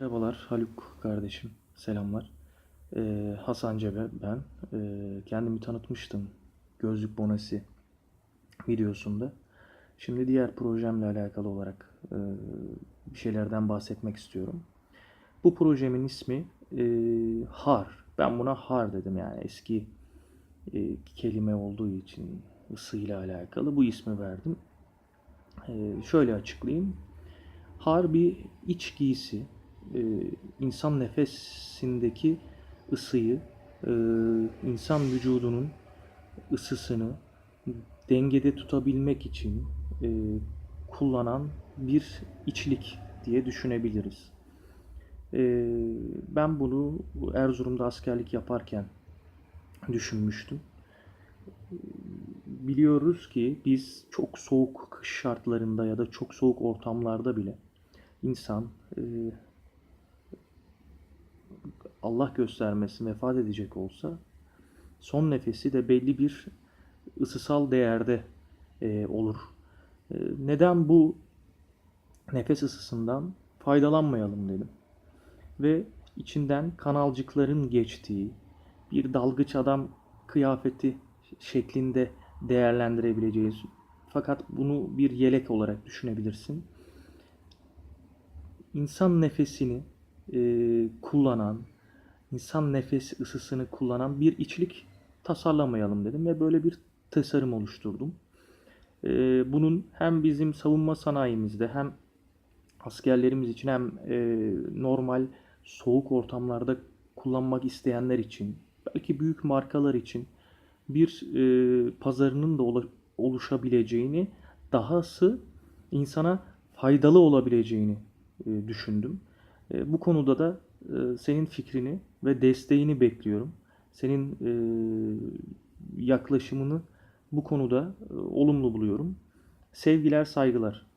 Merhabalar Haluk kardeşim, selamlar. Ee, Hasan Cebe ben. Ee, kendimi tanıtmıştım Gözlük Bonası videosunda. Şimdi diğer projemle alakalı olarak e, bir şeylerden bahsetmek istiyorum. Bu projemin ismi e, Har. Ben buna Har dedim yani eski e, kelime olduğu için ısıyla alakalı bu ismi verdim. E, şöyle açıklayayım. Har bir iç giysi, e, insan nefesindeki ısıyı, e, insan vücudunun ısısını dengede tutabilmek için e, kullanan bir içlik diye düşünebiliriz. E, ben bunu Erzurum'da askerlik yaparken düşünmüştüm. Biliyoruz ki biz çok soğuk kış şartlarında ya da çok soğuk ortamlarda bile insan e, Allah göstermesin vefat edecek olsa son nefesi de belli bir ısısal değerde e, olur. E, neden bu nefes ısısından faydalanmayalım dedim. Ve içinden kanalcıkların geçtiği bir dalgıç adam kıyafeti şeklinde değerlendirebileceğiz. Fakat bunu bir yelek olarak düşünebilirsin. İnsan nefesini e, kullanan, insan nefes ısısını kullanan bir içlik tasarlamayalım dedim ve böyle bir tasarım oluşturdum. E, bunun hem bizim savunma sanayimizde hem askerlerimiz için hem e, normal soğuk ortamlarda kullanmak isteyenler için belki büyük markalar için bir e, pazarının da oluşabileceğini dahası insana faydalı olabileceğini e, düşündüm. Bu konuda da senin fikrini ve desteğini bekliyorum. Senin e, yaklaşımını bu konuda e, olumlu buluyorum. Sevgiler, saygılar.